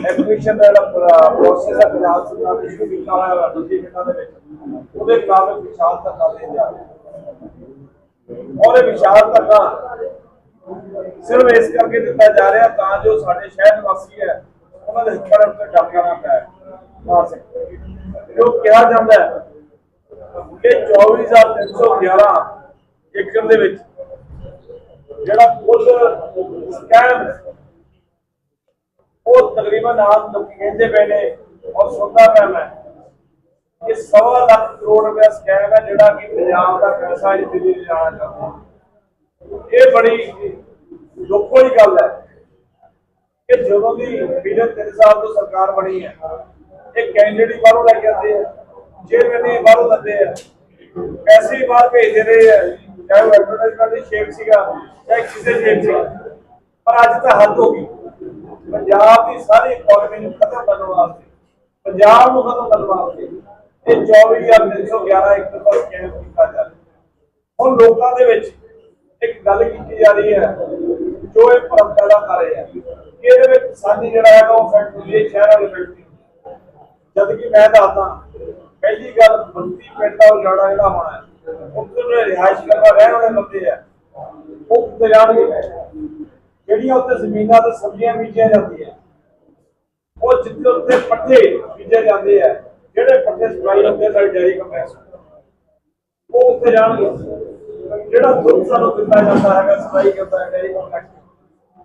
Admission ਦਾ ਜਿਹੜਾ process ਹੈ, ਪੰਜਾਬ ਸਰਕਾਰ ਨੇ ਸ਼ੁਰੂ ਕੀਤਾ ਹੋਇਆ ਦੂਜੀ ਪਿੰਡਾਂ ਦੇ ਵਿੱਚ, ਉਹਦੇ ਖਿਲਾਫ ਵਿਸ਼ਾਲ ਧੱਕਾ ਦੇ ਜਾ ਔਰ ਇਹ ਵਿਸ਼ਾਲ ਧੱਕਾ ਸਿਰਫ ਇਸ ਕਰਕੇ ਦਿੱਤਾ ਜਾ ਰਿਹਾ ਤਾਂ ਜੋ ਸਾਡੇ ਸ਼ਹਿਰ ਨਿਵਾਸੀ ਹੈ, ਉਹਨਾਂ ਦੇ ਹੱਕਾਂ ਉੱਤੇ ਡਾਕਾ ਨਾ ਪੈ। ਮਾਰ ਸਕੇ ਜੋ ਕਿਹਾ ਜਾਂਦਾ ਹੈ ਕਿ 24311 ਏਕੜ ਦੇ ਵਿੱਚ ਜਿਹੜਾ ਕੁੱਲ ਸਕੈਮ ਤਕਰੀਬਨ ਆਪ ਲੋਕੀ ਕਹਿੰਦੇ ਪਏ ਨੇ ਔਰ ਸੁਣਦਾ ਪਿਆ ਮੈਂ, ਕਿ ਸਵਾ ਲੱਖ ਕਰੋੜ ਰੁਪਏ ਸਕੈਮ ਹੈ ਜਿਹੜਾ ਕਿ ਪੰਜਾਬ ਦਾ ਪੈਸਾ ਹੀ ਦਿੱਲੀ ਲਿਜਾਣਾ ਚਾਹੁੰਦਾ। ਇਹ ਬੜੀ ਦੁੱਖ ਵਾਲੀ ਗੱਲ ਹੈ ਕਿ ਜਦੋਂ ਦੀ ਪਿਛਲੇ 3 ਸਾਲ ਤੋਂ ਸਰਕਾਰ ਬਣੀ ਹੈ, ਇਹ ਕੈਂਡੀਡੇਟ ਬਾਹਰੋਂ ਲੈ ਕੇ ਆਉਂਦੇ ਆ ਚੇਅਰਮੈਨ ਬਾਹਰੋਂ ਦਿੰਦੇ ਆ। ਪੈਸੇ ਹੀ ਬਾਹਰ ਭੇਜਦੇ ਰਹੇ ਆ, ਚਾਹੇ ਐਡਵਰਟਾਈਜ਼ਮੈਂਟ ਦੀ ਸ਼ੇਪ ਸੀਗਾ, ਚਾਹੇ ਕਿਸੇ ਸ਼ੇਪ ਸੀ ਪਰ ਅੱਜ ਤਾਂ ਹੱਦ ਹੋ ਗਈ। ਪੰਜਾਬ ਦੀ ਸਾਰੀ ਇਕਨੋਮੀ ਨੂੰ ਖਤਮ ਕਰਨ ਵਾਸਤੇ, ਪੰਜਾਬ ਨੂੰ ਖਤਮ ਕਰਨ ਵਾਸਤੇ ਇਹ 24311 ਏਕੜ ਦਾ ਸਕੈਮ ਕੀਤਾ ਜਾ ਰਿਹਾ ਹੁਣ ਲੋਕਾਂ ਦੇ ਵਿੱਚ ਇੱਕ ਗੱਲ ਕੀਤੀ ਜਾ ਰਹੀ ਹੈ, ਜੋ ਇਹ ਭਰਮ ਕਰ ਰਹੇ ਆ ਇਹਦੇ ਵਿੱਚ ਕਿਸਾਨੀ ਜਿਹੜਾ ਹੈਗਾ ਉਹ ਫੈਕਟ ਹੁੰਦੀ ਸ਼ਹਿਰ ਵਾਲੇ ਫੈਕਟ ਜਦ ਕਿ ਮੈਂ ਦੱਸਦਾ, ਪਹਿਲੀ ਗੱਲ ਬੰਦੀ ਪਿੰਡ ਦਾ ਉਜਾੜਾ ਜਿਹੜਾ ਹੋਣਾ ਹੈ, ਉੱਥੇ ਰਿਹਾਇਸ਼ ਕਰਵਾ ਰਹਿਣ ਵਾਲੇ ਬੰਦੇ ਆ ਉਹ ਉੱਤੇ ਜਾਣਗੇ। ਜਿਹੜੀਆਂ ਉੱਥੇ ਜ਼ਮੀਨਾਂ ਤੇ ਸਬਜ਼ੀਆਂ ਬੀਜੀਆਂ ਜਾਂਦੀਆਂ। ਉਹ ਜਿੱਥੇ ਉੱਥੇ ਪੱਠੇ ਬੀਜੇ ਜਾਂਦੇ ਆ, ਜਿਹੜੇ ਪੱਠੇ ਸਪਲਾਈ ਹੁੰਦੇ ਸਾਡੇ ਡੈਰੀ ਕੰਪਲੈਕਸ। ਉਹ ਉੱਥੇ ਜਾਣਗੇ। ਜਿਹੜਾ ਦੁੱਧ ਸਾਨੂੰ ਦਿੱਤਾ ਜਾਂਦਾ ਹੈਗਾ, ਸਪਲਾਈ ਕਰਦਾ ਹੈ ਡੈਰੀ ਕੰਪਲੈਕਸ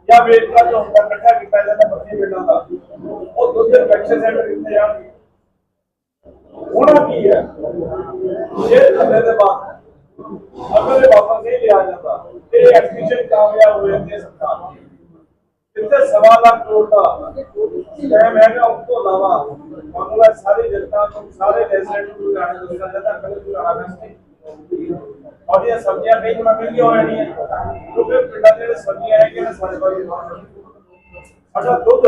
ਜਾਂ ਵੇਚਦਾ ਜੋ ਹੁੰਦਾ, ਇਕੱਠਾ ਕੀਤਾ ਜਾਂਦਾ ਬੱਤੀ ਪਿੰਡਾਂ ਦਾ। ਉਹ ਦੁੱਧ ਦੇ ਕੰਪਲੈਕਸ ਸੈਂਟਰ ਕਿੱਥੇ ਜਾਣਗੇ। ਹੋਣਾ ਕੀ ਹੈ? ਇਹ ਥੱਲੇ ਦੇ ਬਾਅਦ ਅਗਰ ਇਹ ਵਾਪਸ ਨਹੀਂ ਲਿਆ ਜਾਂਦਾ ਤੇ ਐਡਮਿਸ਼ਨ ਕਾਮਯਾਬ ਹੋ ਜਾਂਦੀ ਹੈ ਸਰਕਾਰ ਦੀ ਜਿੱਥੇ ਸਵਾ ਲੱਖ ਕਰੋੜ ਦਾ ਸਕੈਮ ਹੈਗਾ ਉਸ ਤੋਂ ਇਲਾਵਾ ਮਾਮਲਾ ਸਾਰੀ ਜਨਤਾ ਨੂੰ ਸਾਰੇ ਰੈਜ਼ੀਡੈਂਟ ਨੂੰ ਲਾਣਾ ਚਾਹੀਦਾ ਜਾਂਦਾ ਕਦੇ ਵੀ ਲਾਣਾ ਨਹੀਂ ਔਰ ਇਹ ਸਬਜ਼ੀਆਂ ਕਈ ਗੁਣਾ ਮਹਿੰਗੀਆਂ ਹੋ ਰਹੀਆਂ ਕਿਉਂਕਿ ਪਿੰਡਾਂ ਦੇ ਜਿਹੜੇ ਸਬਜ਼ੀਆਂ ਹੈਗੀਆਂ ਨੇ ਸਾਰੇ ਬਾਈ ਸਾਡਾ ਦੁੱਧ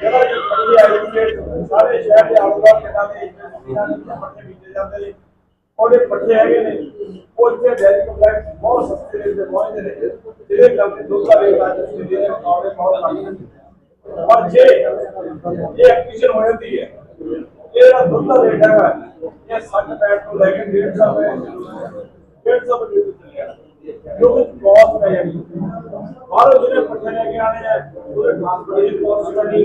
ਜਿਹੜਾ ਕਿ ਪੱਕੇ ਆਈ ਸਾਰੇ ਸ਼ਹਿਰ ਦੇ ਆਲੇ-ਦੁਆਲੇ ਪਿੰਡਾਂ ਦੇ ਇਹਨਾਂ ਦੇ ਪੱਕੇ ਬੀਜੇ ਜਾਂਦੇ ਨੇ ਉਹਦੇ ਪੱਕੇ ਹੈਗੇ ਨੇ। ਉਹ ਇੱਥੇ ਡੈਰੀ ਕੰਪਲੈਕਸ ਬਹੁਤ ਸਸਤੇ ਰੇਟ ਤੇ ਪਹੁੰਚਦੇ ਨੇ। ਜਿਹਦੇ ਕਰਕੇ ਦੁੱਧ ਦਾ ਰੇਟ ਅੱਜ ਦੇ ਦੇ ਮੁਕਾਬਲੇ ਬਹੁਤ ਘੱਟ ਹੈ ਔਰ ਜੇ ਇਹ ਐਕਟੀਸ਼ਨ ਹੋ ਜਾਂਦੀ ਹੈ ਇਹ ਜਿਹੜਾ ਦੁੱਧ ਦਾ ਰੇਟ ਹੈਗਾ। ਇਹ 60 ਪੈਟ ਤੋਂ ਲੈ ਕੇ 150 ਰੁਪਏ 150 ਰੁਪਏ ਤੱਕ ਚੱਲਿਆ। ਜੋ ਕਿ ਬਹੁਤ ਪੈ ਜਾਣੀ ਬਾਹਰੋਂ ਜਿਹੜੇ ਪੱਠੇ ਲੈ ਕੇ ਆਣੇ ਆ ਉਹਦੇ ਟ੍ਰਾਂਸਪੋਰਟੇਸ਼ਨ ਕਾਸਟ ਨਹੀਂ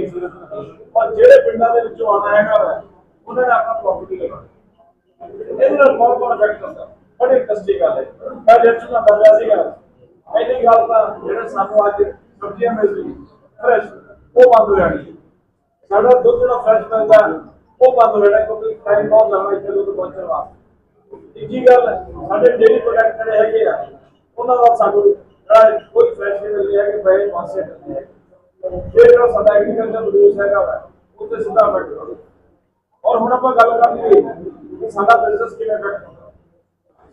ਪਰ ਜਿਹੜੇ ਪਿੰਡਾਂ ਦੇ ਵਿੱਚੋਂ ਆਣਾ ਹੈਗਾ ਵਾ, ਉਹਨਾਂ ਨੇ ਆਪਣਾ ਪ੍ਰੋਪਰਟੀ ਲਗਾਉਣਾ ਇਹਦੇ ਨਾਲ ਬਹੁਤ ਬੜਾ ਫੈਕਟ ਹੁੰਦਾ। ਬੜੀ ਕਸਟੀ ਗੱਲ ਹੈ। ਮੈਂ ਜੱਟ ਨਾਲ ਬਦਲਿਆ ਸੀਗਾ, ਪਹਿਲੀ ਗੱਲ ਤਾਂ ਜਿਹੜੇ ਸਾਨੂੰ ਅੱਜ ਸਬਜ਼ੀਆਂ ਮਿਲਦੀ ਫਰੈਸ਼ ਉਹ ਬੰਦ ਹੋ ਜਾਣੀ ਸਾਡਾ ਦੁੱਧ ਜਿਹੜਾ ਫਰੈਸ਼ ਮਿਲਦਾ, ਉਹ ਬੰਦ ਹੋ ਜਾਣਾ ਕਿਉਂਕਿ ਟਾਈਮ ਬਹੁਤ ਲੰਮਾ ਇੱਥੇ ਦੁੱਧ ਪਹੁੰਚਣ ਵਾਸਤੇ। ਤੀਜੀ ਗੱਲ, ਸਾਡੇ ਡੇਰੀ ਪ੍ਰੋਡਕਟ ਜਿਹੜੇ ਹੈਗੇ ਆ, ਉਹਨਾਂ ਦਾ ਸਾਨੂੰ ਜਿਹੜਾ ਕੋਈ ਫਰੈਸ਼ ਨਹੀਂ ਮਿਲ ਰਿਹਾ ਕਿ ਬੜੇ ਪਾਸੇ ਕਰਦੇ ਆ ਇਹ ਜਿਹੜਾ ਸਾਡਾ ਐਗਰੀਕਲਚਰ ਪ੍ਰੋਡਿਊਸ ਹੈਗਾ ਵਾ ਉੱਤੇ ਸਿੱਧਾ ਅਫੈਕਟ ਔਰ ਹੁਣ ਆਪਾਂ ਗੱਲ ਕਰ ਲਈਏ ਕਿ ਸਾਡਾ ਬਿਜ਼ਨਸ ਕਿਵੇਂ ਅਫੈਕਟ ਹੁੰਦਾ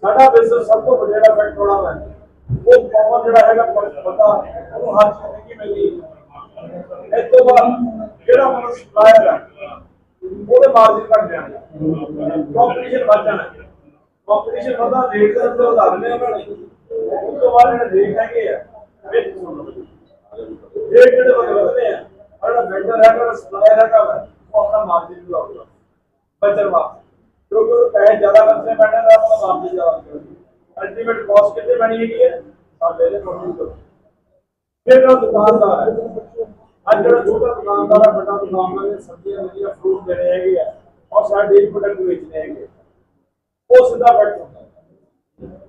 ਸਾਡਾ ਬਿਜ਼ਨਸ ਸਭ ਤੋਂ ਵੱਡਾ ਅਫੈਕਟ ਹੋਣਾ ਵਾ। ਉਹ ਕਾਮਨ ਜਿਹੜਾ ਹੈਗਾ ਬੰਦਾ ਉਹਨੂੰ ਹਰ ਚੀਜ਼ ਮਹਿੰਗੀ ਮਿਲਦੀ। ਹੈ ਇਸ ਤੋਂ ਬਾਅਦ ਜਿਹੜਾ ਮਨ ਸਪਲਾਇਰ ਹੈ ਉਹਦੇ ਮਾਰਜਨ ਘਟ ਜਾਣਗੇ ਕੰਪੀਟੀਸ਼ਨ ਵੱਧ ਜਾਣਾ। ਕੰਪੀਟੀਸ਼ਨ ਵਧਾ ਰੇਟ ਦਾ ਤਾਂ ਵਧਾ ਦਿੰਦੇ ਉਹਨਾਂ ਨੇ। ਉਸ ਤੋਂ ਬਾਅਦ ਜਿਹੜੇ ਰੇਟ ਹੈਗੇ ਆ ਵਿੱਚ ਸੁਣ ਲਓ ਰੇਟ ਜਿਹੜੇ ਵੱਧ ਵਧਦੇ ਆ ਔਰ ਜਿਹੜਾ ਵੈਂਡਰ ਹੈਗਾ ਸਪਲਾਇਰ ਹੈਗਾ ਵਾ, ਉਹ ਆਪਣਾ ਮਾਰਜਨ ਵੀ ਲਾਊਗਾ ਬਚਣ ਵਾਸਤੇ। ਕਿਉਂਕਿ ਉਹ ਪੈਸੇ ਜ਼ਿਆਦਾ ਖਰਚੇ ਪੈਣੇ ਦਾ ਆਪਣਾ ਮਾਰਜਨ ਜ਼ਿਆਦਾ ਲੱਗਦਾ ਅਲਟੀਮੇਟ ਕਾਸਟ ਕਿੰਨੇ ਬਣੀ ਹੈਗੀ ਹੈ ਸਾਡੇ ਦੇ ਪ੍ਰੋਡਿਊਸਰ ਫਿਰ ਜਿਹੜਾ ਦੁਕਾਨਦਾਰ ਹੈ ਅੱਜ ਜਿਹੜਾ ਛੋਟਾ ਦੁਕਾਨਦਾਰ ਹੈ, ਵੱਡਾ ਦੁਕਾਨਦਾਰ ਨੇ ਸਬਜ਼ੀਆਂ ਵਧੀਆ ਫਰੂਟ ਦੇਣੇ ਹੈਗੇ ਆ, ਔਰ ਸਾਡੇ ਡੇਰੀ ਪ੍ਰੋਡਕਟ ਵੇਚਣੇ ਹੈਗੇ ਆ। ਉਹ ਸਿੱਧਾ ਫੈਕਟ ਹੁੰਦਾ ਹੈ।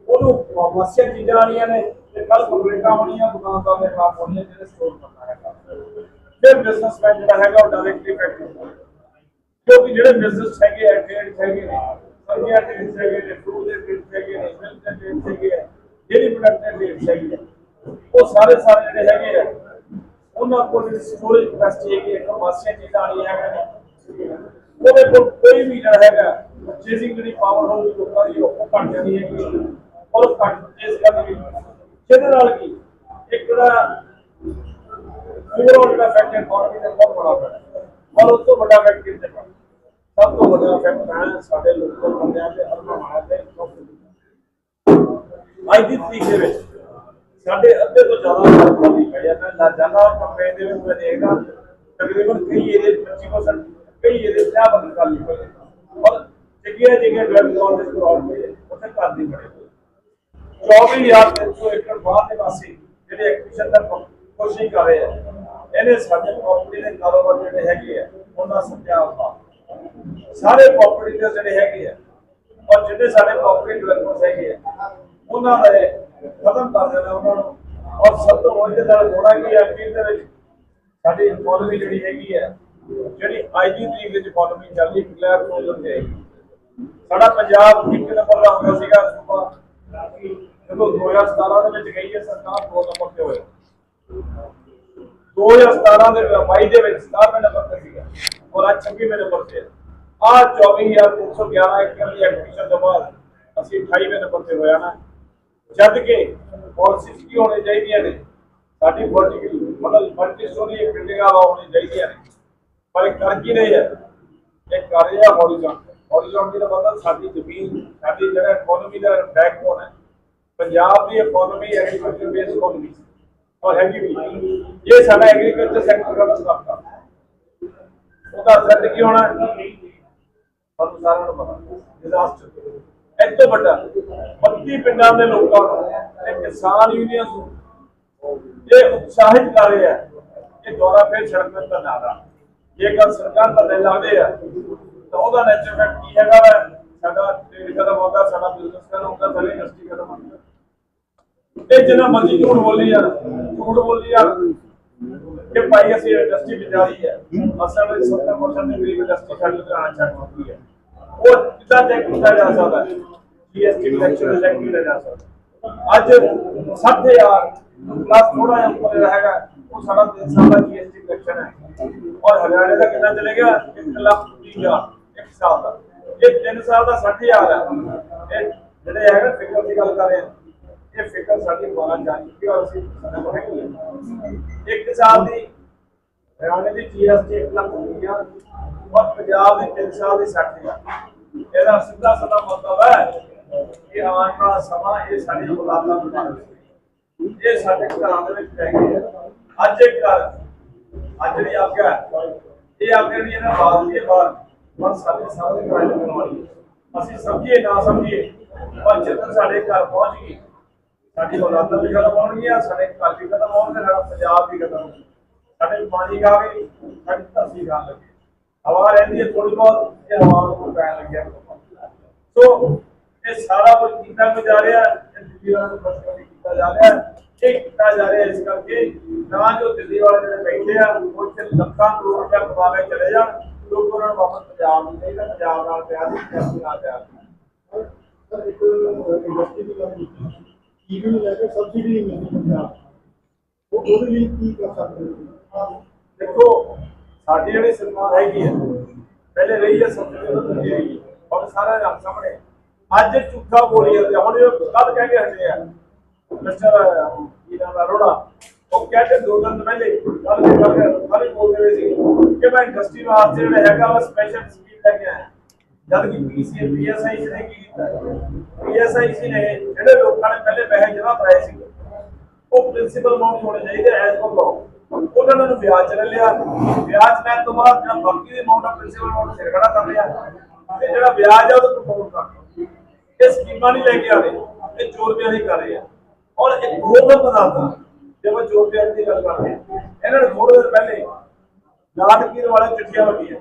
ਉਹਨੂੰ ਵਸੀਆਂ ਚੀਜ਼ਾਂ ਆਣੀਆਂ ਨੇ, ਤੇ ਕੱਲ ਕੰਪਲੇਂਟਾਂ ਹੋਣੀਆਂ ਦੁਕਾਨਦਾਰ ਦੇ ਖਿਲਾਫ ਹੋਣੀਆਂ ਜਿਹੜੇ ਸਟੋਰ ਕਰਨਾ ਹੈਗਾ ਫਿਰ ਬਿਜ਼ਨਸਮੈਨ ਜਿਹੜਾ ਹੈਗਾ, ਉਹ ਡਾਇਰੈਕਟਲੀ ਇਫੈਕਟ ਹੁੰਦਾ ਹੈ। ਕਿਉਂਕਿ ਜਿਹੜੇ ਬਿਜ਼ਨਸ ਹੈਗੇ ਆ ਟ੍ਰੇਡ ਹੈਗੇ ਨੇ ਸਬਜ਼ੀਆਂ ਦੇ ਹੈਗੇ ਨੇ ਫਰੂਟ ਦੇ ਵਿੱਚ ਹੈਗੇ ਨੇ ਮਿਲਕ ਦੇ ਵਿੱਚ ਹੈਗੇ ਆ ਡੇਰੀ ਪ੍ਰੋਡਕਟ ਦੇ ਵਿੱਚ ਹੈਗੇ ਆ, ਉਹ ਸਾਰੇ ਸਾਰੇ ਜਿਹੜੇ ਹੈਗੇ ਆ, ਉਹਨਾਂ ਕੋਲ ਸਟੋਰੇਜ ਕੈਪੈਸਿਟੀ ਹੈਗੀ ਹੈ ਕਮਾਸੀਆਂ ਚੀਜ਼ਾਂ ਆਣੀਆਂ ਹੈਗੀਆਂ ਉਹਦੇ ਕੋਲ ਕੋਈ ਵੀ ਜਿਹੜਾ ਹੈਗਾ ਪਰਚੇਸਿੰਗ ਜਿਹੜੀ ਪਾਵਰ ਹੋਊਗੀ, ਲੋਕਾਂ ਦੀ ਉਹ ਘਟ ਜਾਂਦੀ ਹੈਗੀ ਔਰ ਘਟ ਪਰਚੇਸ ਕਰਨਗੇ ਜਿਹਦੇ ਨਾਲ ਕੀ, ਇੱਕ ਜਿਹੜਾ ਓਵਰਆਲ ਜਿਹੜਾ ਫੈਕਟਰ ਇਕਨੋਮੀ ਤੇ ਬਹੁਤ ਬੜਾ ਪੈਣਾ ਔਰ ਉਸ ਤੋਂ ਵੱਡਾ ਫੈਕਟਰ ਕਿੱਥੇ ਸਭ ਤੋਂ ਵੱਡਾ ਫੈਕਟਰ ਹੈ ਸਾਡੇ ਲੋਕਲ ਬੰਦਿਆਂ ਤੇ ਅਰਮਾਂ ਦੇ ਅੱਜ ਦੀ ਤਰੀਕ ਦੇ ਵਿੱਚ ਸਾਡੇ ਅੱਧੇ ਤੋਂ ਜ਼ਿਆਦਾ ਲੋਕਾਂ ਦੀ ਪਈ ਹੈ। ਮੈਂ ਲਾਜਾਨਾ ਕੰਪੇਨ ਦੇ ਵਿੱਚ ਮੈਂ ਦੇਖਦਾ ਤਕਰੀਬਨ ਕਈ ਏਰੀਏ 25% ਕਈ ਏਰੀਏ 50% ਖਾਲੀ ਪਏ ਨੇ। ਔਰ ਜਗ੍ਹਾ ਜਗ੍ਹਾ ਡਵੈਲਪ ਕਾਲਜ ਕਰਵਾਉਣ ਹੋਏ ਉੱਥੇ ਘਰ ਨਹੀਂ ਬਣੇ ਹੋਏ 24300 ਏਕੜ ਬਾਹਰ ਦੇ ਵਾਸੀ ਜਿਹੜੇ ਐਕਟੀਵਿਸ਼ਨ ਦਾ ਕੋਸ਼ਿਸ਼ ਕਰ ਰਹੇ ਆ ਇਹਨੇ ਸਾਡੇ ਪ੍ਰਾਪਰਟੀ ਦੇ ਕਾਰੋਬਾਰ ਜਿਹੜੇ ਹੈਗੇ ਆ, ਉਹਨਾਂ ਸੱਜਿਆ ਹੋਇਆ ਸਾਰੇ ਪ੍ਰਾਪਰਟੀ ਦੇ ਜਿਹੜੇ ਹੈਗੇ ਆ, ਔਰ ਜਿਹੜੇ ਸਾਡੇ ਪ੍ਰਾਪਰਟੀ ਡਿਵੈਲਪਰਸ ਹੈਗੇ ਆ, ਉਹਨਾਂ ਦੇ ਖਤਮ ਕਰ ਦੇਣਾ ਉਹਨਾਂ ਨੂੰ। ਔਰ ਸਭ ਤੋਂ ਵੱਡੇ ਨਾਲ ਹੋਣਾ ਕੀ ਹੈ ਅਖੀਰ ਦੇ ਵਿੱਚ ਸਾਡੀ ਇਕਨੋਮੀ ਜਿਹੜੀ ਹੈਗੀ ਹੈ ਜਿਹੜੀ ਅੱਜ ਦੀ ਤਰੀਕ ਵਿੱਚ ਇਕਨੋਮੀ ਚੱਲਦੀ ਕਲੀਅਰ ਪ੍ਰੋਬਲਮ ਤੇ ਸਾਡਾ ਪੰਜਾਬ ਇੱਕ ਨੰਬਰ ਦਾ ਹੁੰਦਾ ਸੀਗਾ ਸੂਬਾ। ਜਦੋਂ 2017 ਦੇ ਵਿੱਚ ਗਈ ਹੈ ਸਰਕਾਰ ਦੋ ਨੰਬਰ ਤੇ ਹੋਇਆ 2017 ਦੇ 22 ਦੇ ਵਿੱਚ 17 ਨੰਬਰ ਤੇ ਸੀਗਾ। ਔਰ ਅੱਜ 26ਵੇਂ ਨੰਬਰ ਤੇ ਆ 24311 ਏਕੜ ਦੀ ਐਕਟੀਵਿਸ਼ਨ ਤੋਂ ਬਾਅਦ ਅਸੀਂ 28ਵੇਂ ਨੰਬਰ ਤੇ ਹੋਇਆ ਨਾ। ਜਦ ਕਿ ਪਾਲਿਸੀਜ਼ ਕੀ ਹੋਣੇ ਚਾਹੀਦੀਆਂ ਨੇ? ਸਾਡੀ ਵਰਟੀਕਲ ਮਤਲਬ ਮਲਟੀ ਸਟੋਰੀ ਬਿਲਡਿੰਗਾਂ ਹੋਣੀ ਚਾਹੀਦੀਆਂ ਨੇ। ਪਰ ਇਹ ਕਰ ਕੀ ਰਹੇ ਆ? ਇਹ ਕਰ ਰਿਹਾ ਹੌਰੀਜ਼ੌਨਟਲ ਹੌਰੀਜ਼ੌਨਟਲ ਦਾ ਮਤਲਬ ਸਾਡੀ ਜ਼ਮੀਨ, ਸਾਡੀ ਜਿਹੜਾ ਇਕਨੋਮੀ ਦਾ ਬੈਕਬੋਨ ਹੈ। ਪੰਜਾਬ ਦੀ ਇਕਨੋਮੀ ਐਗਰੀਕਲਚਰ ਬੇਸਡ ਇਕਨੋਮੀ ਔਰ ਹੈਗੀ ਵੀ। ਇਹ ਸਾਡਾ ਐਗਰੀਕਲਚਰ ਸੈਕਟਰ ਦਾ ਮਸਲਾ ਉਹਦਾ ਅਸਰ ਕੀ ਹੋਣਾ? ਤੁਹਾਨੂੰ ਸਾਰਿਆਂ ਨੂੰ ਪਤਾ। ਡਿਜ਼ਾਸਟਰ ਇਹ ਤੋਂ ਵੱਡਾ। 32 ਪਿੰਡਾਂ ਦੇ ਲੋਕਾਂ ਨੂੰ, ਇਹ ਕਿਸਾਨ ਯੂਨੀਅਨ ਨੂੰ, ਇਹ ਉਤਸ਼ਾਹਿਤ ਕਰ ਰਹੇ ਕਿ ਦੁਆਰਾ ਫਿਰ ਸੜਕ ਤੇ ਤਾਂ ਨਾ ਇਹ ਗੱਲ ਸਰਕਾਰ ਦਾ ਦਿਲ ਲਾਉਂਦੇ ਆ, ਤਾਂ ਉਹਦਾ ਨੈਚੁਰਲ ਫੈਕਟ ਕੀ ਹੈਗਾ ਵਾ ਸਾਡਾ ਟ੍ਰੇਡ ਖਤਮ ਹੁੰਦਾ, ਸਾਡਾ ਬਿਜ਼ਨਸ ਖਤਮ ਹੁੰਦਾ, ਸਾਡੀ ਇੰਡਸਟਰੀ ਖਤਮ ਹੁੰਦਾ। ਇਹ ਜਿੰਨਾ ਮਰਜ਼ੀ ਝੂਠ ਬੋਲੀ ਯਾਰ ਝੂਠ ਬੋਲੀ ਯਾਰ ਕਿ ਭਾਈ ਅਸੀਂ ਇੰਡਸਟਰੀ ਵਿੱਚ ਜਾ ਰਹੀ ਹੈ ਅਸਲ ਵਿੱਚ 70% ਦੇ ਕਰੀਬ ਇੰਡਸਟਰੀ ਸਾਡੇ ਲੁਧਿਆਣਾ ਛੱਡ ਹੁੰਦੀ ਹੈ ਉਹ ਕਿੱਦਾਂ ਚੈੱਕ ਕੀਤਾ ਜਾ ਸਕਦਾ ਹੈ ਜੀਐਸਟੀ ਕਲੈਕਸ਼ਨ ਚੈੱਕ ਕੀਤਾ ਜਾ ਸਕਦਾ ਅੱਜ 60000 ਪਲੱਸ ਥੋੜਾ ਜਿਹਾ ਉੱਪਰ ਰਹੇਗਾ ਉਹ ਸਾਡਾ 3 ਸਾਲ ਦਾ ਜੀਐਸਟੀ ਕਲੈਕਸ਼ਨ ਹੈ ਔਰ ਹਰਿਆਣੇ ਦਾ ਕਿੰਨਾ ਚਲੇ ਗਿਆ 1 ਲੱਖ 30 ਹਜ਼ਾਰ ਇੱਕ ਸਾਲ ਦਾ ਇਹ 3 ਸਾਲ ਦਾ 60000 ਹੈ ਇਹ ਜਿਹੜੇ ਹੈਗਾ ਫਿਗਰ ਦੀ ਗੱਲ ਕਰ ਰਹੇ ਹਾਂ ਇਹ ਫਿਗਰ ਸਾਡੀ 12 ਜਾਣੀ ਕਿ ਔਰ ਅਸੀਂ ਸਾਡੇ ਕੋਲ ਹੈਗੀ ਇੱਕ ਸਾਲ ਦੀ ਹਰਿਆਣੇ ਦੀ ਜੀਐਸਟੀ 1 ਲੱਖ 30 ਔਰ ਪੰਜਾਬ ਦੀ 3 ਸਾਲ ਦੀ 60 ਇਹਦਾ ਸਿੱਧਾ ਸਿੱਧਾ ਮਤਲਬ ਹੈ ਕਿ ਆਉਣ ਵਾਲਾ ਸਮਾਂ ਇਹ ਸਾਡੀ ਔਲਾਦਾਂ ਨੂੰ ਮਾਰੇਗਾ ਇਹ ਸਾਡੇ ਘਰਾਂ ਦੇ ਵਿੱਚ ਰਹਿ ਗਏ ਅੱਜ ਇੱਕ ਘਰ, ਅੱਜ ਜਿਹੜੀ ਆਗਿਆ ਇਹ ਆਗਿਆ ਨਹੀਂ ਇਹਨਾਂ ਬਾਤ ਦੀ ਬਾਤ ਪਰ ਸਾਡੇ ਸਾਰੇ ਘਰਾਂ ਨੂੰ ਬਣਾਉਣੀ ਅਸੀਂ ਸਮਝੀਏ, ਨਾ ਸਮਝੀਏ, ਪਰ ਜਦੋਂ ਸਾਡੇ ਘਰ ਪਹੁੰਚ ਗਈ ਸਾਡੀ ਔਲਾਦਾਂ ਵੀ ਖਤਮ ਹੋਣਗੀਆਂ, ਸਾਡੇ ਘਰ ਵੀ ਖਤਮ ਹੋਣਗੇ, ਸਾਡਾ ਪੰਜਾਬ ਵੀ ਖਤਮ ਹੋਣਗੇ ਸਾਡੇ ਪਾਣੀ ਖਾ ਗਈ ਸਾਡੀ ਧਰਤੀ ਖਾਣ ਲੱਗੀ ਹਵਾ ਰਹਿੰਦੀ ਹੈ ਥੋੜੀ ਬਹੁਤ ਇਹ ਹਵਾ ਨੂੰ ਪੈਣ ਲੱਗਿਆ ਸੋ, ਇਹ ਸਾਰਾ ਕੁਝ ਕੀਤਾ ਵੀ ਜਾ ਰਿਹਾ ਹੈ ਇਹ ਦਿੱਲੀ ਵਾਲਿਆਂ ਨੂੰ ਫਸਲ ਨਹੀਂ ਕੀਤਾ ਜਾ ਰਿਹਾ ਹੈ। ਇਹ ਕੀਤਾ ਜਾ ਰਿਹਾ ਇਸ ਕਰਕੇ ਨਾ ਜੋ ਦਿੱਲੀ ਵਾਲੇ ਜਿਹੜੇ ਬੈਠੇ ਆ, ਉਹ ਇੱਥੇ ਲੱਖਾਂ ਕਰੋੜ ਰੁਪਏ ਕਮਾ ਕੇ ਚਲੇ ਜਾਣ, ਲੋਕ ਉਹਨਾਂ ਨੂੰ ਵਾਪਸ ਪੰਜਾਬ ਨੂੰ ਚਾਹੀਦਾ ਪੰਜਾਬ ਨਾਲ ਪਿਆਰ ਨਹੀਂ ਸਿਆਸੀ ਨਾਲ ਪਿਆਰ ਨਹੀਂ। ਸਰ, ਇੱਕ ਇੰਡਸਟਰੀ ਦੀ ਗੱਲ ਕੀਤੀ ਈਵੀ ਨੂੰ ਲੈ ਕੇ ਸਬਸਿਡੀ ਨਹੀਂ ਮਿਲਦੀ ਪੰਜਾਬ ਉਹ ਉਹਦੇ ਲਈ ਕੀ ਕਰ ਸਕਦੇ ਹੋ? ਦੇਖੋ, ਸਾਡੀ ਜਿਹੜੀ ਸਰਕਾਰ ਹੈਗੀ ਹੈ ਪਹਿਲੇ ਰਹੀ ਹੈ ਸਭ ਤੋਂ ਵਧੀਆ ਰਹੀ ਔਰ ਸਾਰਾ ਰੱਬ ਸਾਹਮਣੇ। ਅੱਜ ਝੂਠਾ ਬੋਲੀ ਜਾਂਦੇ ਹੁਣ ਇਹ ਕੱਲ ਕਹਿ ਕੇ ਹਟੇ ਆ। ਮਿਸਟਰ ਇਹਨਾਂ ਦਾ ਰੋੜਾ ਉਹ ਕਹਿੰਦੇ ਦੋ ਦਿਨ ਪਹਿਲੇ ਕੱਲ ਦੇ ਕੱਲ ਖਾਲੀ ਬੋਲਦੇ ਹੋਏ ਸੀ ਕਿ ਮੈਂ ਇੰਡਸਟਰੀ ਵਾਸਤੇ ਜਿਹੜਾ ਹੈਗਾ, ਉਹ ਸਪੈਸ਼ਲ ਸਕੀਮ ਲੈ ਕੇ ਆਇਆ। ਜਦ ਕਿ ਪੀਸੀਏ ਪੀਐਸਆਈ ਨੇ ਕੀ ਕੀਤਾ? ਪੀਐਸਆਈ ਨੇ ਜਿਹੜੇ ਲੋਕਾਂ ਨੇ ਪਹਿਲੇ ਪੈਸੇ ਜਮ੍ਹਾਂ ਕਰਾਏ ਸੀ, ਉਹ ਪ੍ਰਿੰਸੀਪਲ ਅਮਾਉਂਟ ਹੋਣੇ ਚਾਹੀਦੇ ਐਜ਼ ਪਰ ਲਾਅ ਉਹਨਾਂ ਨੇ ਵਿਆਜ ਲੈ ਲਿਆ। ਵਿਆਜ ਲੈਣ ਤੋਂ ਬਾਅਦ ਜਿਹੜਾ ਬਾਕੀ ਦੇ ਅਮਾਉਂਟ ਆ, ਪ੍ਰਿੰਸੀਪਲ ਅਮਾਉਂਟ ਸਿਰ ਖੜਾ ਕਰ ਲਿਆ। ਤੇ ਜਿਹੜਾ ਵਿਆਜ ਆ, ਉਹਦੇ ਤੋਂ ਕਰ ਇਹ ਸਕੀਮਾਂ ਨਹੀਂ ਲੈ ਕੇ ਆ ਰਹੇ, ਇਹ ਚੋਰ ਬਿਆਨੀ ਕਰ ਰਹੇ ਆ। ਔਰ ਇੱਕ ਹੋਰ ਮੈਂ ਬਤਾਤਾ ਜੇ ਮੈਂ ਚੋਰ ਬਿਆਨੀ ਦੀ ਗੱਲ ਕਰਦੇ ਇਹਨਾਂ ਨੇ ਥੋੜੇ ਦਿਨ ਪਹਿਲੇ ਲਾਟਕੀਰ ਵਾਲੇ ਚਿੱਠੀਆਂ ਵੰਡੀਆਂ।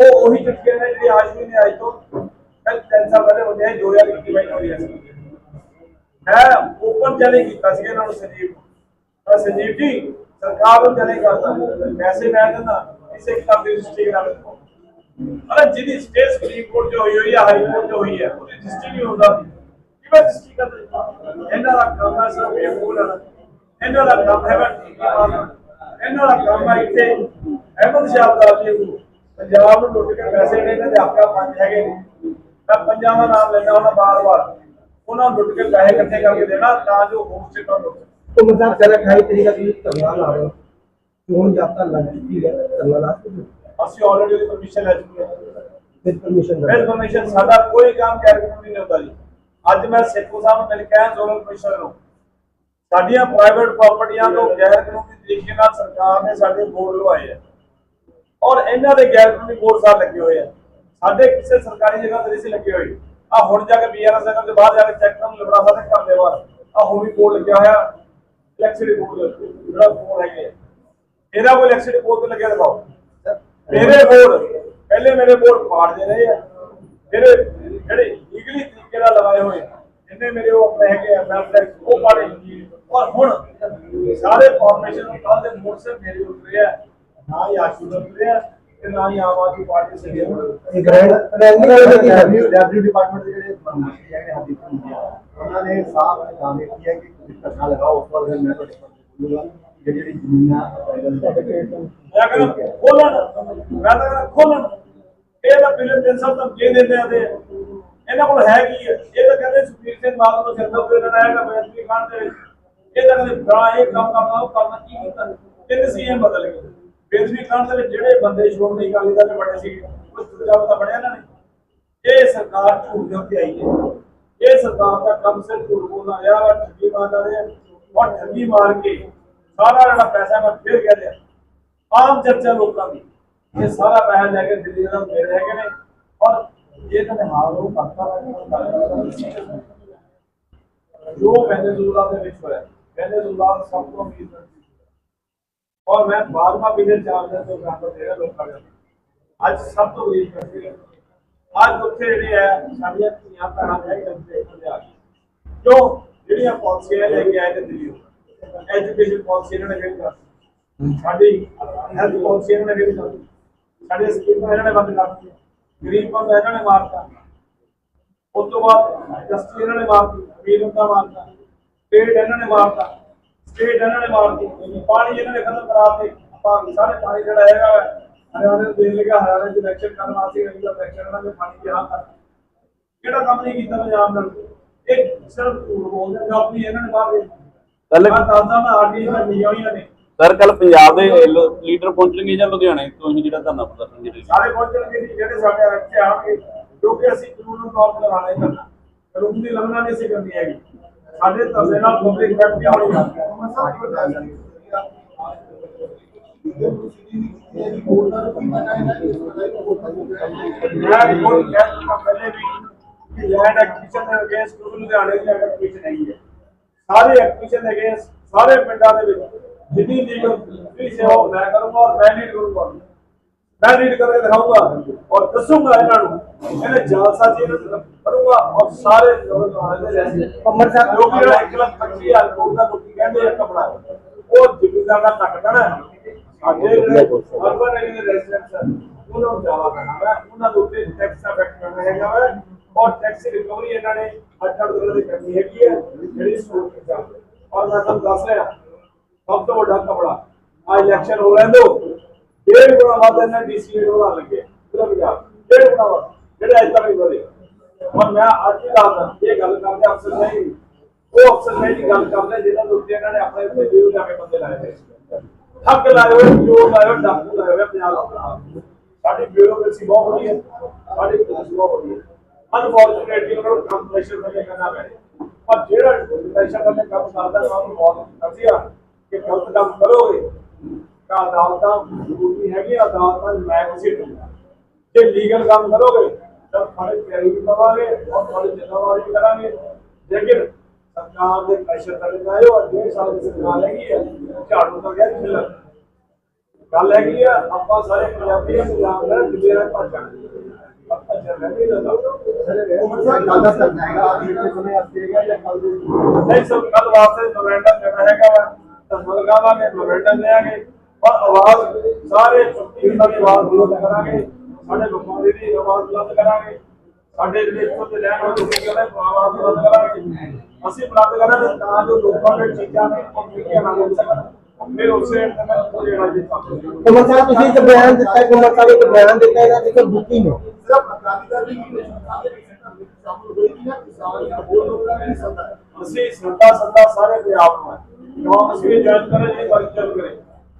ਉਹ ਉਹੀ ਚਿੱਠੀਆਂ ਨੇ ਜਿਹੜੀ ਆਸ਼ਵੀ ਨੇ, ਅੱਜ ਤੋਂ ਕੱਲ ਤਿੰਨ ਸਾਲ ਪਹਿਲੇ ਵੰਡੀਆਂ 2021 ਵਿੱਚ ਹੋਈਆਂ ਸੀ ਹੈ, ਓਪਨ ਚੈਲੰਜ ਕੀਤਾ ਸੀ ਇਹਨਾਂ ਨੂੰ ਸੰਜੀਵ। ਤਾਂ ਸੰਜੀਵ ਜੀ, ਸਰਕਾਰ ਨੂੰ ਚੈਲੰਜ ਕਰਦਾ ਪੈਸੇ ਮੈਂ ਦਿੰਦਾ ਇਸੇ ਕਿਤਾਬ ਦੀ ਰਜਿਸਟਰੀ ਕਰਾ ਲਓ ਅਰੇ ਜਿਹਦੀ ਸਟੇਟ ਸੁਪਰੀਮ ਕੋਰਟ ਜੋ ਹੋਈ ਹੋਈ ਹੈ ਹਾਈ ਕੋਰਟ ਜੋ ਹੋਈ ਹੈ ਉਹਦੀ ਰਜਿਸਟਰੀ ਨਹੀਂ ਹੁੰਦਾ। ਕਿਵੇਂ ਰਜਿਸਟਰੀ ਕਰਦੇ ਇਹਨਾਂ ਦਾ ਕੰਮ ਹੈ ਸਿਰਫ ਇਹ ਬੋਲਣਾ ਇਹਨਾਂ ਦਾ ਕੰਮ ਹੈਗਾ ਟੀਕੇ ਮਾਰਨਾ ਇਹਨਾਂ ਦਾ ਕੰਮ ਹੈ ਇੱਥੇ ਅਹਿਮਦ ਸ਼ਾਹ ਦਾ ਜੀ ਪੰਜਾਬ ਨੂੰ ਲੁੱਟ ਕੇ ਪੈਸੇ ਨੇ ਇਹਨਾਂ ਦੇ ਆਪਕਾ ਪੰਜ ਹੈਗੇ ਨੇ ਤਾਂ ਪੰਜਾਂ ਦਾ ਨਾਮ ਲੈਣਾ ਉਹਨਾਂ ਬਾਰ-ਬਾਰ ਉਹਨਾਂ ਨੂੰ ਲੁੱਟ ਕੇ ਪੈਸੇ ਇਕੱਠੇ ਕਰਕੇ ਦੇਣਾ ਤਾਂ ਜੋ ਹੋਮ ਸਟੇਟ ਨੂੰ ਲੁੱਟ तो मतलब चल अठाई तरीक का भी धरना ला रहे हो चोन जाता लग चुकी है धरना ला ਅਸੀਂ ਆਲਰੇਡੀ ਉਹਦੀ ਪਰਮਿਸ਼ਨ ਲੈ ਚੁੱਕੇ ਹਾਂ विद परमिशन ਫਿਰ ਕਮਿਸ਼ਨ ਸਾਡਾ ਕੋਈ ਕੰਮ ਕੈਰਕਟਰ ਨਹੀਂ ਹੁੰਦਾ ਜੀ ਅੱਜ ਮੈਂ ਸੇਖੋ ਸਾਹਿਬ ਨੂੰ ਮਿਲ ਕੇ ਆਇਆ ਜ਼ੋਨਲ ਕਮਿਸ਼ਨਰ ਨੂੰ ਸਾਡੀਆਂ ਪ੍ਰਾਈਵੇਟ ਪ੍ਰਾਪਰਟੀਆਂ ਤੋਂ ਗੈਰ ਕਾਨੂੰਨੀ ਤਰੀਕੇ ਨਾਲ ਸਰਕਾਰ ਨੇ ਸਾਡੇ ਬੋਰਡ ਲਵਾਏ ਆ ਔਰ ਇਹਨਾਂ ਦੇ ਗੈਰ ਕਾਨੂੰਨੀ ਬੋਰਡ ਸਾਹਿਬ ਲੱਗੇ ਹੋਏ ਆ। ਸਾਡੇ ਕਿਸੇ ਸਰਕਾਰੀ ਜਗ੍ਹਾ ਤੇ ਨਹੀਂ ਲੱਗੇ ਹੋਏ। ਆ ਹੁਣ ਜਾ ਕੇ ਬੀਆਰਐਸ ਨਗਰ ਦੇ ਬਾਹਰ ਜਾ ਕੇ ਚੈੱਕ ਕਰਨ ਲਿਬੜਾ ਸਾਹਿਬ ਦੇ ਘਰ ਦੇ ਬਾਹਰ। ਆ ਹੁਣ ਵੀ ਬੋਰਡ ਲੱਗਿਆ ਹੋਇਆ। ਇਲੈਕਟ੍ਰਿਸਿਟੀ ਬੋਰਡ ਜਿਹੜਾ ਬੋਰਡ ਹੈਗੇ। ਇਹਦਾ ਕੋਈ ਇਲੈਕਟ੍ਰਿਸਿਟੀ ਬੋਰਡ ਤੇ ਲੱਗਿਆ ਦਿਖਾਓ। ਮੇਰੇ ਬੋਰਡ ਪਹਿਲੇ ਮੇਰੇ ਬੋਰਡ ਪਾੜਦੇ ਰਹੇ ਆ। ਫਿਰ ਜਿਹੜੇ ਲੀਗਲੀ ਤਰੀਕੇ ਨਾਲ ਲਗਾਏ ਹੋਏ ਜਿੰਨੇ ਮੇਰੇ ਉਹ ਆਪਣੇ ਹੈਗੇ ਆ ਮੈਪਲੈਕਸ ਉਹ ਪਾੜੇ। ਔਰ ਹੁਣ ਸਾਰੇ ਫਾਰਮੇਸ਼ਨ ਨੂੰ ਕੱਲ ਦੇ ਮੋੜ ਸੇ ਮੇਰੇ ਉੱਤੇ ਆ। ਨਾ ਹੀ ਆਸ਼ੂ ਦੇ ਆ ਤੇ ਨਾ ਹੀ ਆਮ ਆਦਮੀ ਪਾਰਟੀ ਸੇ ਦੇ ਕੀ ਹੈ। ਰੈਵਨਿਊ ਡਿਪਾਰਟਮੈਂਟ ਦੇ ਜਿਹੜੇ ਮੰਤਰੀ ਹੈਗੇ ਹਰਦੀਪ ਸਿੰਘ ਜੀ ਉਹਨਾਂ ਨੇ ਸਾਫ਼ ਐਲਾਨ ਕੀਤਾ ਕਿ ਤੁਸੀਂ ਧਰਨਾ ਲਗਾਓ ਉਸ ਤੋਂ ਬਾਅਦ ਮੈਂ ਤੁਹਾਡੇ ਕੋਲ ਬੋਲੂਗਾ ਕਿ ਜਿਹੜੀ ਜ਼ਮੀਨਾਂ ਮੈਂ ਕਹਿੰਦਾ ਖੋਲਣ ਮੈਂ ਤਾਂ ਕਹਿੰਦਾ ਖੋਲਣ। ਇਹ ਤਾਂ ਬਿਲੇ ਤਿੰਨ ਸੌ ਧਮਕੀ ਦਿੰਦੇ ਆ ਤੇ ਇਹਨਾਂ ਕੋਲ ਹੈ ਕੀ ਹੈ? ਇਹ ਤਾਂ ਕਹਿੰਦੇ ਸੁਖਬੀਰ ਸਿੰਘ ਬਾਦਲ ਨੂੰ ਸਿਰ ਤੇ ਦੇਣਾ ਹੈਗਾ ਬੇਅਦਬੀ ਖਾਨ ਦੇ ਵਿੱਚ। ਇਹ ਤਾਂ ਕਹਿੰਦੇ ਬੜਾ ਇਹ ਕੰਮ ਕਰਨਾ ਉਹ ਕਰਨਾ ਕੀ ਕੀਤਾ? ਤਿੰਨ ਸੀਐਮ ਬਦਲ ਗਏ। ਬੇਅਦਬੀ ਖਾਨ ਦੇ ਵਿੱਚ ਜਿਹੜੇ ਬੰਦੇ ਸ਼੍ਰੋਮਣੀ ਅਕਾਲੀ ਦਲ ਦੇ ਬੜੇ ਸੀ, ਉਹ ਦੂਜਾ ਬੰਦਾ ਬਣਿਆ ਇਹਨਾਂ ਨੇ। ਇਹ ਸਰਕਾਰ ਝੂਠ ਦੇ ਉੱਤੇ ਆਈ ਹੈ। ਇਹ ਸਰਕਾਰ ਦਾ ਕੰਮ ਸਿਰ ਝੂਠ ਬੋਲਣਾ ਰਿਹਾ ਵਾ ਠੱਗੀ ਮਾਰਨਾ ਰਿਹਾ ਔਰ ਠੱਗੀ ਮਾਰ ਕੇ ਸਾਰਾ ਜਿਹੜਾ ਪੈਸਾ ਮੈਂ ਫਿਰ ਕਹਿ ਦਿਆ ਆਮ ਚਰਚਾ ਲੋਕਾਂ ਦੀ। ਇਹ ਸਾਰਾ ਪੈਸਾ ਲੈ ਕੇ ਦਿੱਲੀ ਦਾ ਮੇਰੇ ਹੈਗੇ ਨੇ। ਔਰ ਇਹ ਤਾਂ ਹਾਲ ਉਹ ਕਰਤਾ ਜੋ ਵੈਨੇਜ਼ੁਏਲਾ ਦੇ ਵਿੱਚ ਹੋਇਆ, ਵੈਨੇਜ਼ੁਏਲਾ ਸਭ ਤੋਂ ਅਮੀਰ ਕੰਟਰੀ ਔਰ ਮੈਂ 12ਵਾਂ ਪੀਰੀਅਡ ਚੱਲ ਰਿਹਾ ਤੋਂ ਕੰਮ ਲੋਕਾਂ ਦਾ ਅੱਜ ਸਭ ਤੋਂ ਅਮੀਰ ਕੰਟਰੀ ਹੈ। ਅੱਜ ਉੱਥੇ ਜਿਹੜੇ ਹੈ ਸਾਡੀਆਂ ਧੀਆਂ ਭੈਣਾਂ ਰਹਿ ਜਾਂਦੇ ਆ ਜੋ ਜਿਹੜੀਆਂ ਪਾਲਿਸੀਆਂ ਲੈ ਕੇ ਆਏ ਨੇ ਦਿੱਲੀ ਐਜੂਕੇਸ਼ਨ ਪਾਲਿਸੀ ਇਹਨਾਂ ਨੇ ਜਿਹੜੀ ਸਾਡੀ ਹੈਲਥ ਪਾਲਿਸੀ ਇਹਨਾਂ ਨੇ ਜਿਹੜੀ ਸਾਡੇ ਸਕੀਮਾਂ ਇਹਨਾਂ ਨੇ ਬੰਦ ਕਰਤੀਆਂ ਗਰੀਬ ਬੰਦਾ ਇਹਨਾਂ ਨੇ ਮਾਰਤਾ ਉਸ ਤੋਂ ਬਾਅਦ ਜਸਟਿਸ ਇਹਨਾਂ ਨੇ ਮਾਰਤੀ ਅਮੀਰ ਬੰਦਾ ਮਾਰਤਾ ਸਟੇਟ ਇਹਨਾਂ ਨੇ ਮਾਰਤਾ ਸਟੇਟ ਇਹਨਾਂ ਨੇ ਮਾਰਤੀ ਪਾਣੀ ਇਹਨਾਂ ਨੇ ਖਤਮ ਕਰਾਤੇ ਆਪਾਂ ਸਾਰੇ ਪਾਣੀ ਜਿਹੜਾ ਹੈਗਾ ਹਰਿਆਣੇ ਨੂੰ ਦੇਣ ਲੱਗਾ ਹਰਿਆਣੇ ਚ ਇਲੈਕਸ਼ਨ ਕਰਨ ਵਾਸਤੇ ਅਗਲੀ ਇਲੈਕਸ਼ਨ ਇਹਨਾਂ ਨੇ ਪਾਣੀ ਦੀ ਹਾਂ ਕਰ ਕਿਹੜਾ ਕੰਮ ਨਹੀਂ ਕੀਤਾ ਪੰਜਾਬ ਨਾਲ ਇਹ ਸਿਰਫ ਝੂਠ ਬੋਲਦੇ ਨੇ ਆਪਣੀ ਇਹਨਾਂ ਨੇ ਬਾਹਰ ਮੈਂ ਦੱਸਦਾ ਮੈਂ ਆਰਟੀ ਮੈਂ ਨਹੀਂ ਹੋਈਆਂ ਨੇ। ਸਰ ਕੱਲ ਪੰਜਾਬ ਦੇ ਲੀਡਰ ਪਹੁੰਚਣਗੇ ਜਾਂ ਲੁਧਿਆਣੇ ਤੋਂ ਹੀ ਜਿਹੜਾ ਧਰਨਾ ਪ੍ਰਦਰਸ਼ਨ ਜਿਹੜੇ ਸਾਰੇ ਪਹੁੰਚਣਗੇ ਜੀ ਜਿਹੜੇ ਸਾਡੇ ਰੱਖੇ ਆਉਣਗੇ ਕਿਉਂਕਿ ਅਸੀਂ ਕਾਨੂੰਨ ਨੂੰ ਲਗਾਣਾ ਹੀ ਕਰਨਾ। ਕਾਨੂੰਨ ਦੀ ਲੰਘਣਾ ਨਹੀਂ ਅਸੀਂ ਕਰਨੀ ਹੈਗੀ। ਸਾਡੇ ਧਰਨੇ ਨਾਲ ਪਬਲਿਕ ਫੈਕਟਰੀ ਹੋਣੀ ਮੈਂ ਰਿਪੋਰਟ ਕਹਿ ਚੁੱਕਾ ਪਹਿਲੇ ਵੀ ਕਿ ਲੈਂਡ ਐਕਵੀਜ਼ਨ ਦੇ ਅਗੇਂਸਟ ਲੁਧਿਆਣੇ ਦੀ ਲੈਂਡ ਐਕਵੀਜ਼ਨ ਹੈਗੀ ਹੈ। ਸਾਰੇ ਐਕਵੀਜ਼ਨ ਦੇ ਅਗੇਂਸਟ ਸਾਰੇ ਪਿੰਡਾਂ ਦੇ ਵਿੱਚ। ਜਿੰਨੀ ਲੀਗਲ ਫੀਸ ਹੈ ਉਹ ਮੈਂ ਕਰੂੰਗਾ ਔਰ ਮੈਂ ਲੀਡ ਕਰੂੰਗਾ। ਮੈਂ ਰੀਡ ਕਰਕੇ ਦਿਖਾਊਂਗਾ। ਔਰ ਦੱਸੂਗਾ ਇਹਨਾਂ ਨੂੰ। ਇਹਨੇ ਜਾਲਸਾ ਜੀ ਨੂੰ ਕਰੂੰਗਾ। ਔਰ ਸਾਰੇ ਲੋਕ ਕਮਰ ਸਾਹਿਬ ਲੋਕ ਜਿਹੜਾ 1 ਲੱਖ 25 ਹਜ਼ਾਰ ਕਰੋੜ ਦਾ ਲੋਕੀ ਕਹਿੰਦੇ ਆ ਕਪੜਾ ਉਹ ਜ਼ਿਮੀਦਾਰ ਦਾ ਘੱਟ ਪੈਣਾ ਸਾਡੇ ਅਰਬਨ ਏਰੀਆ ਦੇ ਰੈਜ਼ੀਡੈਂਟਸ ਉਹਨਾਂ ਨੂੰ ਜ਼ਿਆਦਾ ਪੈਣਾ ਉਹਨਾਂ ਦੇ ਉੱਤੇ ਟੈਕਸ ਦਾ ਫੈਕਟ ਪੈਣਾ ਹੈਗਾ ਵਾ। ਔਰ ਟੈਕਸ ਰਿਕਵਰੀ ਇਹਨਾਂ ਨੇ ਅੱਠ ਅੱਠ ਦਿਨਾਂ ਦੀ ਕਰਨੀ ਹੈਗੀ ਹੈ। ਜਿਹੜੀ ਸਟੋਰ ਕੀਤਾ ਔਰ ਮੈਂ ਤੁਹਾਨੂੰ ਦੱਸ ਰਿਹਾ ਸਭ ਤੋਂ ਵੱਡਾ ਕਪੜਾ ਆ ਇਲੈਕਸ਼ਨ ਹੋ ਲੈਂਦੋ ਡੇਢ ਗੁਣਾ ਵੱਧ ਇਹਨਾਂ ਡੀਸੀ ਵਧਾ ਲੱਗੇ ਪੂਰਾ ਪੰਜਾਬ। ਡੇਢ ਗੁਣਾ ਵੱਧ। ਜਿਹੜਾ ਅਜੇ ਤੱਕ ਨਹੀਂ ਵਧੇ ਔਰ ਮੈਂ ਅੱਜ ਹੀ ਦੱਸਦਾ ਇਹ ਗੱਲ ਕਰਦੇ ਅਫਸਰ ਨਹੀਂ, ਉਹ ਅਫਸਰ ਨਹੀਂ ਦੀ ਗੱਲ ਕਰਦੇ ਜਿਹਨਾਂ ਦੇ ਉੱਤੇ ਇਹਨਾਂ ਨੇ ਆਪਣੇ ਉੱਤੇ ਵਿਊ ਜਾ ਕੇ ਬੰਦੇ ਲਾਏ ਹੋਏ ਠੱਗ ਲਾਏ ਹੋਏ, ਚੋਰ ਲਾਏ ਹੋਏ, ਡਾਕੂ ਲਾਏ ਹੋਏ, ਪੰਜਾਬ ਦਾ ਸਾਡੀ ਬਿਊਰੋਕ੍ਰੇਸੀ ਬਹੁਤ ਵਧੀਆ, ਸਾਡੀ ਪੁਲਿਸ ਬਹੁਤ ਵਧੀਆ। ਅਨਫੋਰਚੂਨੇਟਲੀ ਉਹਨਾਂ ਨੂੰ ਕੰਮ ਪ੍ਰੈਸ਼ਰ ਥੱਲੇ ਕਰਨਾ ਪੈ ਰਿਹਾ। ਪਰ ਜਿਹੜਾ ਪ੍ਰੈਸ਼ਰ ਥੱਲੇ ਕੰਮ ਕਰਦਾ ਉਹਨਾਂ ਬਹੁਤ ਵਧੀਆ ਕਿ ਗਲਤ ਕੰਮ ਕਰੋਗੇ। ਤਾਂ ਅਦਾਲਤਾਂ, ਜ਼ਰੂਰੀ ਹੈਗੀ, ਅਦਾਲਤਾਂ ਮੈਂ ਕਿਸੇ ਜੇ ਲੀਗਲ ਕੰਮ ਕਰੋਗੇ ਤਾਂ ਫੜੇ ਪੈਰੀ ਵੀ ਪਵਾਂਗੇ ਔਰ ਫੜੇ ਜ਼ਿੰਮੇਵਾਰੀ ਵੀ ਕਰਾਂਗੇ ਲੇਕਿਨ ਸਰਕਾਰ ਦੇ ਪ੍ਰੈਸ਼ਰ ਥੱਲੇ ਆਇਓ ਔਰ ਡੇਢ ਸਾਲ ਦੀ ਸਰਕਾਰ ਹੈਗੀ ਹੈ ਝਾੜੂ ਤਾਂ ਗਿਆ ਖਿਲਰ ਗੱਲ ਹੈਗੀ ਆ ਆਪਾਂ ਸਾਰੇ ਪੰਜਾਬੀ ਆ ਪੰਜਾਬ ਦਾ ਦਿੱਲੀ ਦਾ ਭਾਸ਼ਾ ਆਪਾਂ ਜਰਨਲੀ ਦਾ ਦਾਦਾ ਕਰਨਾ ਹੈਗਾ ਇਹ ਸਮੇਂ ਆਸੇਗਾ ਜਾਂ ਕੱਲ ਦੇ ਨਹੀਂ ਸਭ ਕੱਲ ਵਾਸਤੇ ਨਵੈਂਡਾ ਦੇਣਾ ਹੈਗਾ ਵਾ ਤਾਂ ਮਲਗਾਵਾਂਗੇ ਨਵੈਂਡਾ ਦੇਾਂਗੇ ਔਰ ਆਵਾਜ਼ ਸਾਰੇ ਚੁੱਕੀ ਉਹਨਾਂ ਦੀ ਆਵਾਜ਼ ਬੁਲੰਦ ਕਰਾਂਗੇ ਸਾਡੇ ਲੋਕਾਂ ਦੀ ਵੀ ਆਵਾਜ਼ ਬੁਲੰਦ ਕਰਾਂਗੇ। ਸਾਡੇ ਜਿਹੜੇ ਇੱਥੋਂ ਦੇ ਰਹਿਣ ਵਾਲੇ ਲੋਕਾਂ ਦੀ ਆਵਾਜ਼ ਬੁਲੰਦ ਕਰਾਂਗੇ। ਅਸੀਂ ਬੁਲੰਦ ਕਰਾਂਗੇ ਤਾਂ ਜੋ ਲੋਕਾਂ ਦੇ ਚੀਜ਼ਾਂ ਨੇ ਉਹ ਮੀਡੀਆ ਨਾਲ ਮਿਲ ਸਕਣ ਫਿਰ ਉਸੇ ਇੰਟਰਨੈਟ ਤੋਂ ਜਿਹੜਾ ਜਿੱਤਾਂਗੇ ਕਮਰ ਸਾਹਿਬ ਤੁਸੀਂ ਇੱਕ ਬਿਆਨ ਦਿੱਤਾ ਕਮਰ ਸਾਹਿਬ ਇੱਕ ਬਿਆਨ ਦਿੱਤਾ ਇਹਦਾ ਦੇਖੋ ਬੁੱਕੀ ਨੇ ਸਿਰਫ ਅਕਾਲੀ ਦਲ ਦੀ ਨਹੀਂ ਸ਼ਾਮਲ ਹੋਈ ਕਿ ਨਾ ਕਿਸਾਨ ਜਾਂ ਹੋਰ ਲੋਕਾਂ ਨੇ ਸੱਦਾ ਅਸੀਂ ਸੱਤਾ ਸੱਤਾ ਸਾਰੇ ਪੰਜਾਬ ਨੂੰ ਹੈ। ਕਿਉਂ ਅਸੀਂ ਜੁਆਇਨ ਕਰੇ ਜੀ ਪਰ ਚੱਲ ਕਰੇ।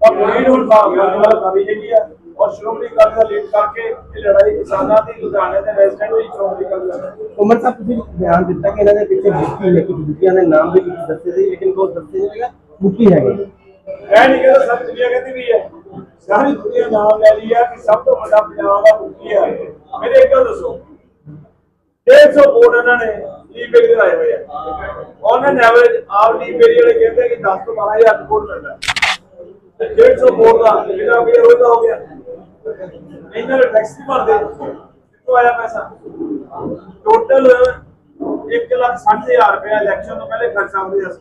ਤਾਂ ਲੀਡ ਹੁਣ ਭਾਗ ਨਾਲ ਕਰੀ ਹੈਗੀ ਆ ਔਰ ਸ਼੍ਰੋਮਣੀ ਅਕਾਲੀ ਦਾ ਲੀਡ ਕਰਕੇ ਇਹ ਲੜਾਈ ਕਿਸਾਨਾਂ ਦੀ ਲੁਧਿਆਣੇ ਦੇ ਰੈਜ਼ੀਡੈਂਟ ਦੀ ਸ਼੍ਰੋਮਣੀ ਅਕਾਲੀ ਦਲ। ਕਮਰ ਸਾਹਿਬ ਤੁਸੀਂ ਬਿਆਨ ਦਿੱਤਾ ਕਿ ਇਹਨਾਂ ਦੇ ਪਿੱਛੇ ਬੁੱਕੀ ਨੇ ਕੁਝ ਬੁੱਕੀਆਂ ਦੇ ਨਾਮ ਵੀ ਤੁਸੀਂ ਦੱਸੇ ਸੀ ਲੇਕਿਨ ਕੋਈ ਦੱਸੇ ਨਹੀਂ ਹੈਗਾ ਬੁੱਕੀ ਹੈਗੇ। ਮੈਂ ਨਹੀਂ ਕਹਿੰਦਾ ਸਭ ਦੁਨੀਆ ਕਹਿੰਦੀ ਵੀ ਹੈ ਸਾਰੀ ਦੁਨੀਆ ਨਾਮ ਲੈ ਰਹੀ ਹੈ ਕਿ ਸਭ ਤੋਂ ਵੱਡਾ ਪੰਜਾਬ ਦਾ ਮੁਖੀ ਹੈ ਮੇਰੇ ਇੱਕ ਦੱਸੋ। 150 ਵੋਟ ਇਹਨਾਂ ਨੇ ਏਰੀਏ ਦੇ ਆਏ ਹੋਏ ਆ। ਉਹਨਾਂ ਨੇ ਐਵਰੇਜ ਆਪ ਏਰੀਏ ਵਾਲੇ ਕਹਿੰਦੇ ਕਿ 10 ਤੋਂ 12000 ਵੋਟ ਮਿਲਦਾ। 150 ਵੋਟ ਦਾ, ਜਿਹੜਾ ਹੋ ਗਿਆ ਹੋ ਗਿਆ। ਇਹਨਾਂ ਨੇ ਟੈਕਸ ਨਹੀਂ ਭਰਦੇ ਕਿੱਥੋਂ ਆਇਆ ਪੈਸਾ? ਟੋਟਲ 1 ਲੱਖ 60000 ਰੁਪਏ ਇਲੈਕਸ਼ਨ ਤੋਂ ਪਹਿਲੇ ਖਰਚ ਆਉਂਦੇ ਸੀ।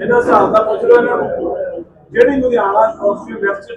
ਇਹਨਾਂ ਹਿਸਾਬ ਦਾ ਪੁੱਛ ਲਓ ਇਹਨਾਂ ਨੂੰ। ਜਿਹੜੀ ਲੁਧਿਆਣਾ ਕਾਉਂਸਲ ਵੈਸਟ